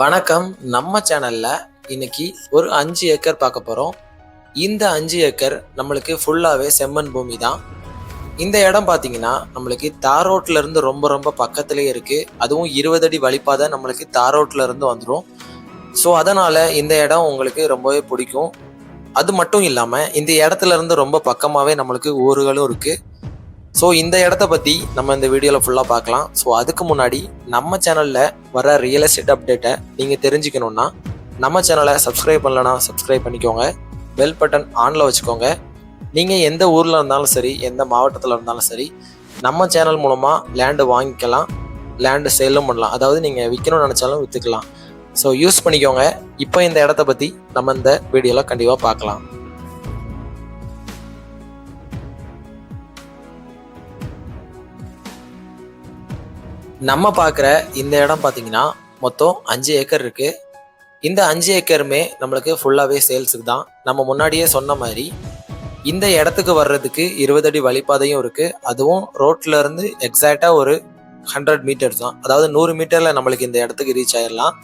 வணக்கம். நம்ம சேனல்ல இன்னைக்கு ஒரு அஞ்சு ஏக்கர் பார்க்க போறோம். இந்த அஞ்சு ஏக்கர் நம்மளுக்கு ஃபுல்லாவே செம்மண் பூமி தான். இந்த இடம் பார்த்தீங்கன்னா நம்மளுக்கு தாரோட்ல இருந்து ரொம்ப ரொம்ப பக்கத்துலேயே இருக்கு. அதுவும் இருபது அடி வழிப்பாதை நம்மளுக்கு தாரோட்ல இருந்து வந்துடும் ஸோ அதனால இந்த இடம் உங்களுக்கு ரொம்பவே பிடிக்கும். அது மட்டும் இல்லாமல் இந்த இடத்துல இருந்து ரொம்ப பக்கமாகவே நம்மளுக்கு ஊர்களும் இருக்குது ஸோ இந்த இடத்த பற்றி நம்ம இந்த வீடியோவில் ஃபுல்லாக பார்க்கலாம். ஸோ அதுக்கு முன்னாடி நம்ம சேனலில் வர ரியல் எஸ்டேட் அப்டேட்டை நீங்கள் தெரிஞ்சுக்கணுன்னா நம்ம சேனலை சப்ஸ்கிரைப் பண்ணலன்னா சப்ஸ்கிரைப் பண்ணிக்கோங்க. பெல் பட்டன் ஆனில் வச்சுக்கோங்க. நீங்கள் எந்த ஊரில் இருந்தாலும் சரி எந்த மாவட்டத்தில் இருந்தாலும் சரி நம்ம சேனல் மூலமாக லேண்டு வாங்கிக்கலாம். லேண்டு சேலும் பண்ணலாம். அதாவது நீங்கள் விற்கணும்னு நினச்சாலும் விற்றுக்கலாம் ஸோ யூஸ் பண்ணிக்கோங்க. இப்போ இந்த இடத்த பற்றி நம்ம இந்த வீடியோவில் கண்டிப்பாக பார்க்கலாம். நம்ம பார்க்குற இந்த இடம் பார்த்தீங்கன்னா மொத்தம் அஞ்சு ஏக்கர் இருக்குது இந்த அஞ்சு ஏக்கருமே நம்மளுக்கு ஃபுல்லாகவே சேல்ஸுக்கு தான். நம்ம முன்னாடியே சொன்ன மாதிரி இந்த இடத்துக்கு வர்றதுக்கு இருபது அடி வழிப்பாதையும் இருக்குது அதுவும் ரோட்ல இருந்து எக்ஸாக்டாக ஒரு ஹண்ட்ரட் மீட்டர்ஸ் தான். அதாவது நூறு மீட்டரில் நம்மளுக்கு இந்த இடத்துக்கு ரீச் ஆயிடலாம்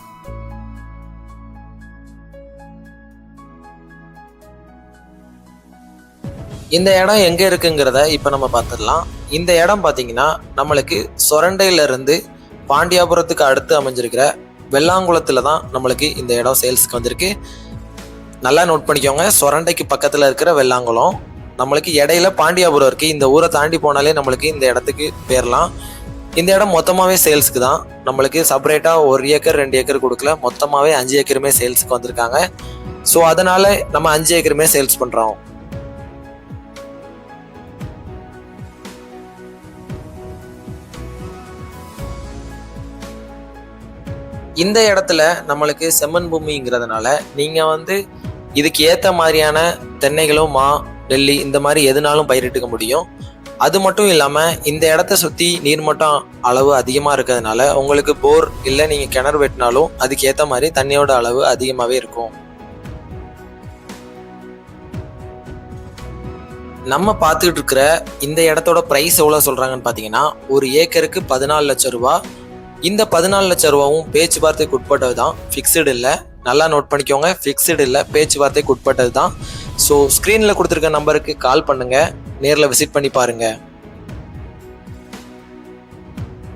இந்த இடம் எங்க இருக்குங்கிறத இப்போ நம்ம பார்த்துடலாம். இந்த இடம் பார்த்தீங்கன்னா நம்மளுக்கு சொரண்டையில இருந்து பாண்டியாபுரத்துக்கு அடுத்து அமைஞ்சிருக்கிற வெள்ளாங்குளத்துல தான் நம்மளுக்கு இந்த இடம் சேல்ஸ்க்கு வந்திருக்கு. நல்லா நோட் பண்ணிக்கோங்க. சொரண்டைக்கு பக்கத்துல இருக்கிற வெள்ளாங்குளம். நம்மளுக்கு இடையில பாண்டியாபுரம் இருக்கு. இந்த ஊரை தாண்டி போனாலே நம்மளுக்கு இந்த இடத்துக்கு பேரலாம். இந்த இடம் மொத்தமாவே சேல்ஸ்க்கு தான். நம்மளுக்கு செப்பரேட்டா ஒரு ஏக்கர் ரெண்டு ஏக்கர் கொடுக்கல. மொத்தமாவே அஞ்சு ஏக்கருமே சேல்ஸ்க்கு வந்திருக்காங்க. ஸோ அதனால நம்ம அஞ்சு ஏக்கருமே சேல்ஸ் பண்றோம். இந்த இடத்துல நம்மளுக்கு செம்மண் பூமிங்கிறதுனால நீங்க வந்து இதுக்கு ஏற்ற மாதிரியான தென்னைகளும் மா டெல்லி இந்த மாதிரி எதுனாலும் பயிரிட்டுக்க முடியும். அது மட்டும் இல்லாமல் இந்த இடத்த சுற்றி நீர்மட்டம் அளவு அதிகமாக இருக்கிறதுனால உங்களுக்கு போர் இல்லை நீங்கள் கிணறு வெட்டினாலும் அதுக்கு ஏற்ற மாதிரி தண்ணியோட அளவு அதிகமாகவே இருக்கும். நம்ம பார்த்துக்கிட்டு இருக்கிற இந்த இடத்தோட ப்ரைஸ் எவ்வளோ சொல்கிறாங்கன்னு பார்த்தீங்கன்னா ஒரு ஏக்கருக்கு பதினாலு லட்சம் ரூபா இந்த பதினாலு லட்சம் ரூபாவும் பேச்சுவார்த்தைக்கு உட்பட்டது தான் ஃபிக்ஸ்டு இல்லை. நல்லா நோட் பண்ணிக்கோங்க. ஃபிக்ஸ்டு இல்லை. பேச்சுவார்த்தைக்கு உட்பட்டது தான் ஸோ ஸ்க்ரீனில் கொடுத்துருக்க நம்பருக்கு கால் பண்ணுங்கள் நேரில் விசிட் பண்ணி பாருங்கள்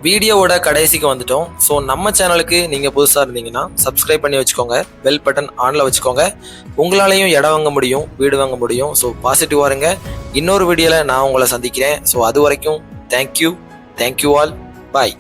வீடியோவோட கடைசிக்கு வந்துட்டோம். ஸோ நம்ம சேனலுக்கு நீங்கள் புதுசாக இருந்தீங்கன்னா சப்ஸ்கிரைப் பண்ணி வச்சுக்கோங்க. பெல் பட்டன் ஆனில் வச்சுக்கோங்க. உங்களாலையும் இடம் வாங்க முடியும் வீடு வாங்க முடியும். ஸோ பாசிட்டிவாக இருங்க. இன்னொரு வீடியோவில் நான் உங்களை சந்திக்கிறேன். ஸோ அது வரைக்கும் தேங்க்யூ தேங்க்யூ ஆல் பாய்